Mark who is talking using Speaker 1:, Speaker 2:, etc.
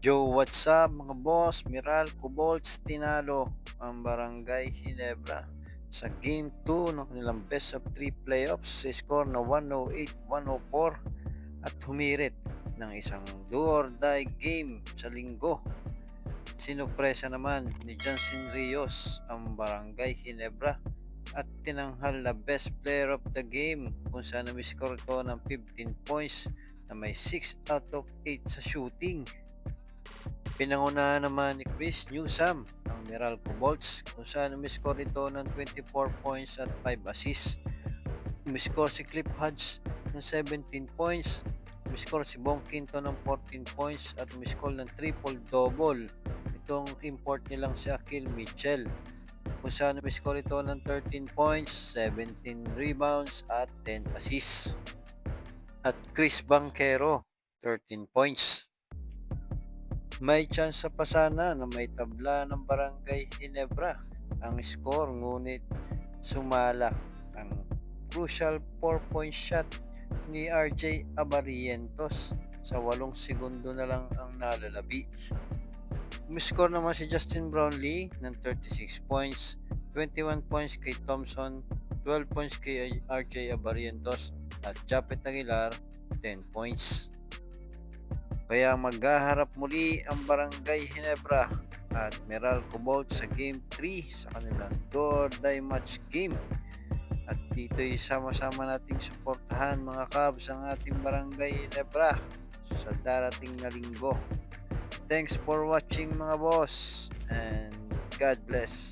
Speaker 1: Joe, what's up mga boss? Miral Kubolts tinalo ang Barangay Ginebra sa Game 2 ng kanilang Best of 3 playoffs sa score na 108-104 at humirit ng isang do or die game sa linggo. Sinupresa naman ni Johnson Rios ang Barangay Ginebra at tinanghal na best player of the game kung saan na-score ito ng 15 points na may 6 out of 8 sa shooting. Pinangunahan naman ni Chris Newsam ang Meralco Bolts kung saan umiscore ito ng 24 points at 5 assists. Umiscore si Cliff Hodge ng 17 points. Umiscore si Bong Quinto ng 14 points at umiscore ng triple-double. Itong import nilang si Akil Mitchell kung saan umiscore ito ng 13 points, 17 rebounds at 10 assists. At Chris Banquero, 13 points. May chance pa sana na may tabla ng Barangay Ginebra ang score ngunit sumala ang crucial 4-point shot ni RJ Abarientos sa 8 segundo na lang ang nalalabi. Umiscore naman si Justin Brownlee ng 36 points, 21 points kay Thompson, 12 points kay RJ Abarientos at Japet Aguilar 10 points. Kaya maghaharap muli ang Barangay Ginebra at Meralco Bolt sa Game 3 sa kanilang door die match game. At dito'y sama-sama nating suportahan mga Cubs ang ating Barangay Ginebra sa darating na linggo. Thanks for watching mga boss and God bless.